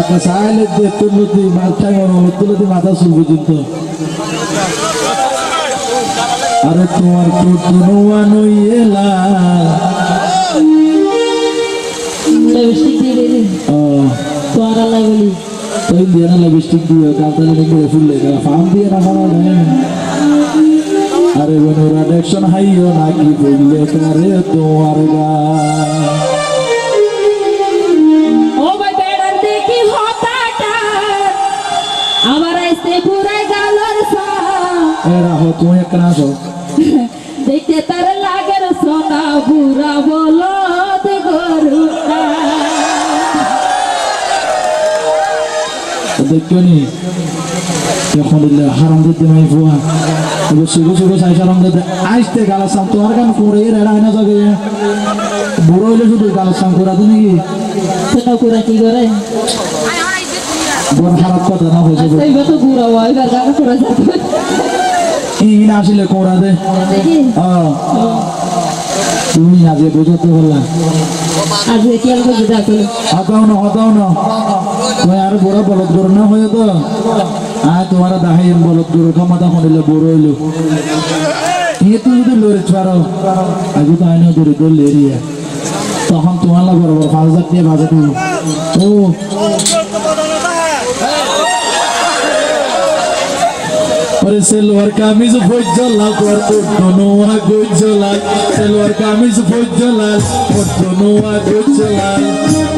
একটা সাহেলের যে তুলতি মাথা গরম তুলতি মাথা চুল পর্যন্ত আরে তোমার কুটুনো এলা। তোরা লাগলি তুই দিয়ে না লিপস্টিক দিয়ে কালতালে নিয়ে ফুললে ফার্ম দিয়ে না যায় আরে বনুরা দেখশন হাইও নাকি বললে কারে তোমার গা। এরা হো তুমি একটা আসো দেখতে তার লাগের সোনা বুড়া বলদ গরুটা। দেখছ নি এখন দিলে হারাম দিতে মাই ফুয়া এবার সুগো সুগো সাই সারাম দিতে আইসতে গালাসাম তোমার গান করে এর এরা না যাবে। বুড়ো হইলে শুধু গালাসাম করা তো নাকি? সোনা পুরা কি করে? বড় খারাপ কথা না হয়েছে আচ্ছা তো বুড়া হয় গান যাবে। ই না আসলে দেখি তুমি আজকে বুঝতে পারলাম কি করি হতাও না হতাও না। তুমি আর বড় বলদ গরু না হয়ে তো? আর তোমার দাহাই বলদ গরু ক্ষমতা হলে বড় হইল। তুই যদি লড়ে ছাড়ো আগে তো আইনে ধরে তো লেরিয়া তখন তোমার বড় পাঁচ হাজার দিয়ে বাজে ও। ওরে সেলোয়ার কামিজ ভোজ্য লাল তোর ওঠো নোয়া গোজ্য লাল। সেলোয়ার কামিজ ভোজ্য লাল ওঠো নোয়া গোজ্য লাল।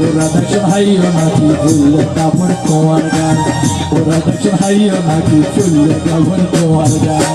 ওরা দেখো হাইও নাকি ফুললে কাপড় তোমার গান। ওরা দেখো হাইও নাকি ফুললে কাপড় তোমার গান।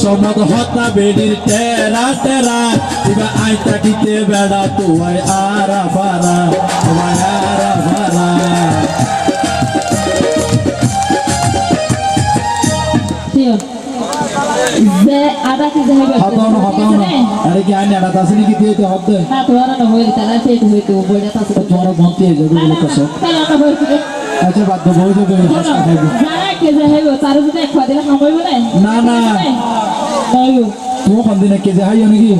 সমদ হতা বেডির টেরা টেরা এবা আইতা দিতে বেড়া তোয়াই আরা ফারা তোমায় আরা কি কি দিয়ে না তোরা না হইলে বইটা বন্তি হয়ে যাবে হইছে আচ্ছা বাদ দেবো জানা কে যে হইব তার যদি খোয়া দিলে খাবই বলে না না। নইব তুমি দিনে কেজে হাইও নাকি?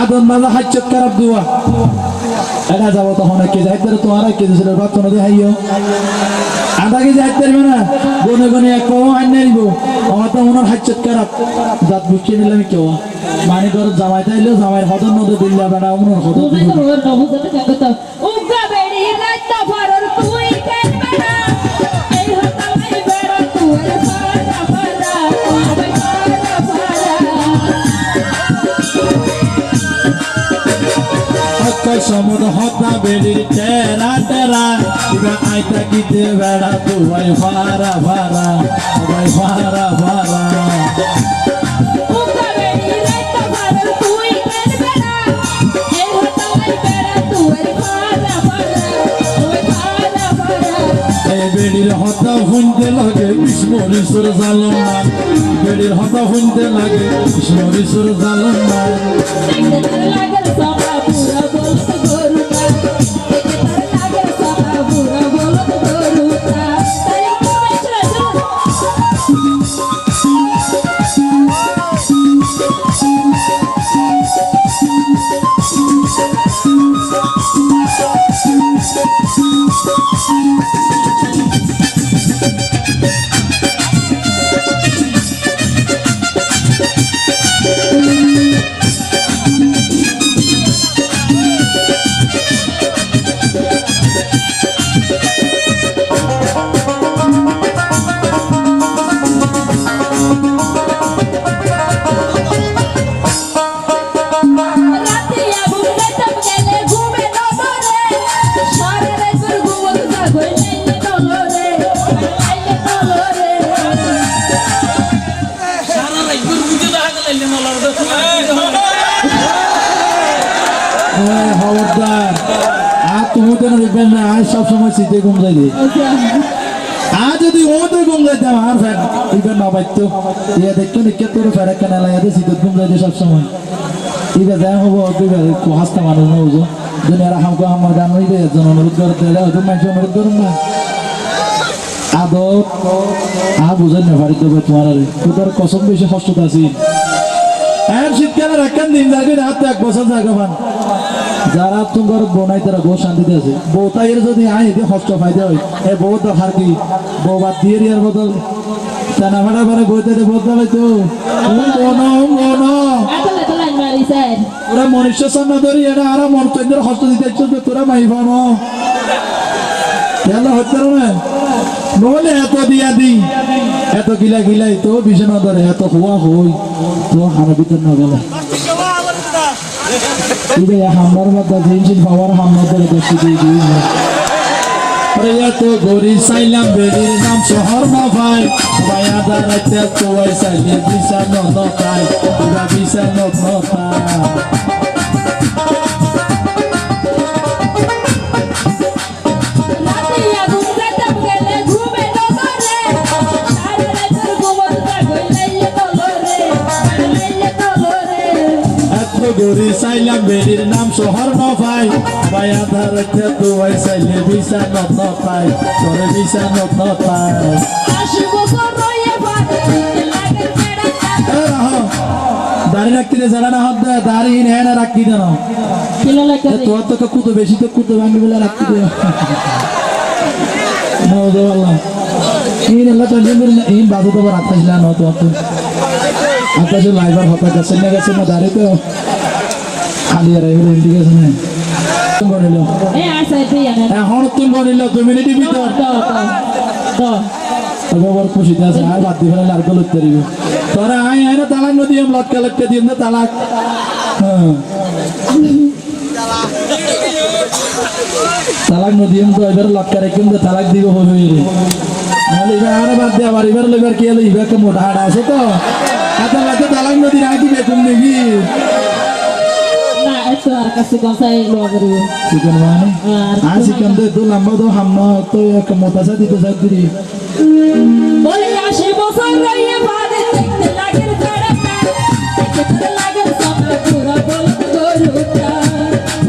আদন মালা হাজ্জত খারাপ দুয়া এটা যাব তখন কেজে হাইতে তোমার কেজে ছিল বাচ্চা নদী হাইও আধা কেজি হাইতে পারবে না? গনে গনে এক পাও আইন নিব আমার তো ওনার হাজ্জত খারাপ জাত বুঝিয়ে নিলাম কেউ মানে ধর জামাই তাইলেও জামাইয়ের হদর নদী দিল্লা বেড়া ওনার হদর সমুদ হতা বেড়ির টেরা টেরা। ইবা আইতা গিতে বেড়া তুই ফারা ফারা সবাই ফারা ফারা উগা বেড়ি রাত ভরর তুই কেন বেড়া এই হতালাই বেড়া তুই ফারা ফারা কুমুতে না দেখবেন না আর সবসময় শীতে ঘুম যাই দিই আর যদি ওতে ঘুম যাইতাম আর ফ্যান ইবেন না পাইতো ইয়া দেখতো নিকে তোর ফেরা কেন লাগে শীতে ঘুম যাইতে সবসময়। ইবে যা হব হাসতে মানুষ না বুঝো দুনিয়ার হামকো আমার গান হইবে একজন অনুরোধ করতে হয়তো মানুষ অনুরোধ করুন না। আদর আ বুঝেন না বাড়িতে হবে তোমার আরে। তোর কসম বেশি কষ্ট আছে আর শীতকালের একখান দিন যাবে রাত এক বছর জায়গা পান যারা তোমার বোনাই তারা বউ শান্তিতে আছে। বউ তাইয়ের যদি আয় এতে কষ্ট ফায়দা হয়। এ বউ তো হার কি? বউ বাদ দিয়ে ইয়ার বদল। টানা করে বইতে লাইন মারি স্যার। তোরা মনুষ্য সামনে ধরি এটা আর মন কেন্দ্র হস্ত দিতে ইচ্ছুক তোরা মাইব ন। কেন হচ্ছে না? নহলে এত দিয়া দি এত গিলা গিলাই তো বিছানা ধরে এত হওয়া হই। তো হানা ভিতর না গেলে। হামলার মধ্যে জিনসিন পাওয়ার হামলা ধরে বেশি দিয়ে আরে এত গরি সাইলাম বেরির নাম শহর না ভাই। নতাই পুরা নতাই গরি সাইলাম বেরির নাম শহর না ভাই মায়া দাঁড়াইতে তো ওই সাইলে বিছানো নতাই তোরে বিছানো নতাই আসব করয়ে বাদ লাগে বেড়া দাঁড়িয়ে রাখতে যারা না হাত দেয় দাঁড়িয়ে নেয় না রাখি দেন কিলো তোর তো কুতো বেশি তো কুতো ভাঙি বেলা রাখতে দে। নজর এই নেলা টেনশন করি না এই বাজে তো না নতো আত্ম লাইভার হতা গেছে না গেছে না দাঁড়িয়ে তো। খালি আর এগুলো ঠিক আছে না দিয়ে না এখন তুমি বলিল দুই মিনিটের ভিতর। খবর খুশিতে আছে আর বাদ দিয়ে আর গলত তরিব তোরা আই আই তালাক নদী লটকা লটকা দিম না তালাক। হ্যাঁ। তালাক নদী তো এবার লটকা রেখে তালাক দিব হবে নাহলে এবার আর বাদ দিয়ে আবার এবার এবার কি হলো এবার মোটা হাড় আছে তো। তালাক নদী রাখি বেতন নাকি আর কাছে গসাই লগরি চিকেন মানে আর চিকেন তো একটু লম্বা তো হামনা তো এক মোটা সা দিতে বলে আসে বাদ লাগে বেড়াটা সব পুরো গরুটা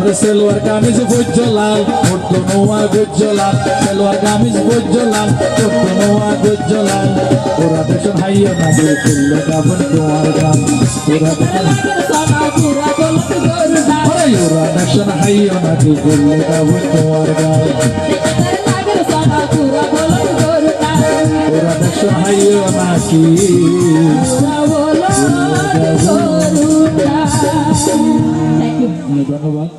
ওরে সেলোয়ার কামিজ বুঝলাম ওটো নোয়া গুজলাম সেলোয়ার কামিজ বুঝলাম ওটো নোয়া গুজলাম ওরা দেখুন হাইয়া না দিয়ে খুললে কাবন তোমার গান ওরা ওরে দেখুন হাইয়া না দিয়ে খুললে কাবন তোমার গান ওরা দেখুন হাইয়া না কি ধন্যবাদ।